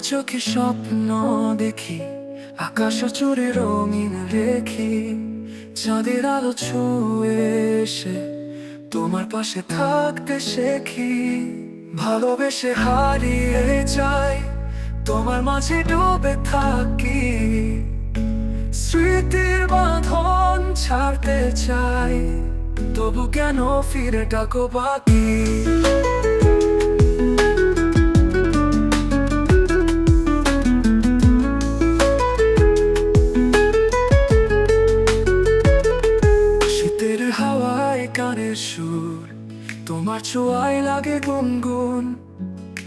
চোখে স্বপ্ন দেখি, আকাশ চুরে রঙিন রেখি চাঁদের আলো ছুঁয়ে এসে তোমার পাশে থাকতে শেখি। ভালোবেসে হারিয়ে যাই, তোমার মাঝে ডুবে থাকি। স্মৃতির বাঁধন ছাড়তে চাই, তবু কেন ফিরে ডাকো বাকি? কানের সুর। তোমার ছোঁয়ায় লাগে গুনগুন।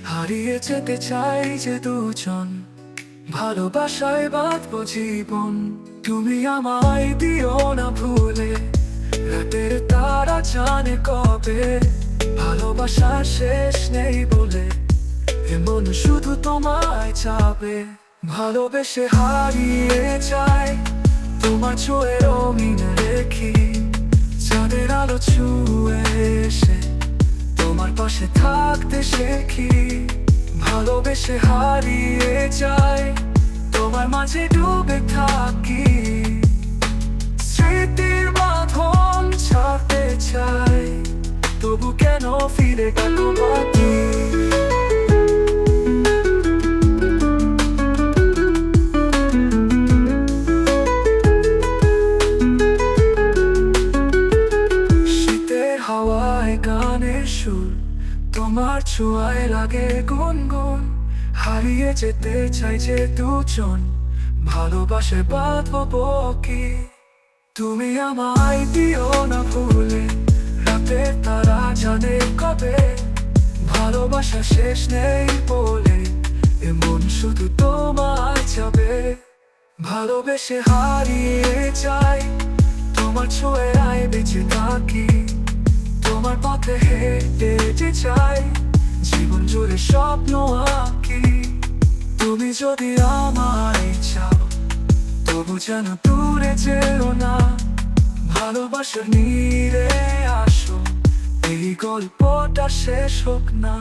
হারিয়ে যেতে চাই যে দুজন। ভালোবাসায় বাঁধবো জীবন। তুমি আমায় দিও না ভুলে। রাতের তারা জানে কবে। ভালোবাসা শেষ নেই বলে। এমন শুধু তোমায় চাবে। ভালোবেসে হারিয়ে যায়। তোমার ছোঁয়ে রঙিন রেখি। আলো ছুঁয়ে এসে তোমার পাশে থাকতে শেখি, ভালোবেসে হারিয়ে যায় তোমার মাঝে ডুবে থাকি। স্মৃতির বাঁধন ছাড়তে চাই, তবু কেন ফিরে গেল গানের সুর, তোমার ছোঁয়ায় লাগে গুনগুন। হারিয়ে যেতে চাই যে দুজন, ভালোবাসে বাঁধবো কি তুমি আমায় দিও না ভুলে রাতে তারা জানে কবে। ভালোবাসা শেষ নেই বলে, এমন শুধু তোমায় যাবে ভালোবেসে হারিয়ে যাই, তোমার ছোঁয়ে আয় বেঁচে থাকি। তোমার পথে হেঁটে যে চাই। জীবন জুড়ে স্বপ্ন আঁকি। তুমি যদি আমায় চাও তবু যেন দূরে যেও না। ভালোবাসা নিরে আসো, এই গল্পটা শেষ হোক না।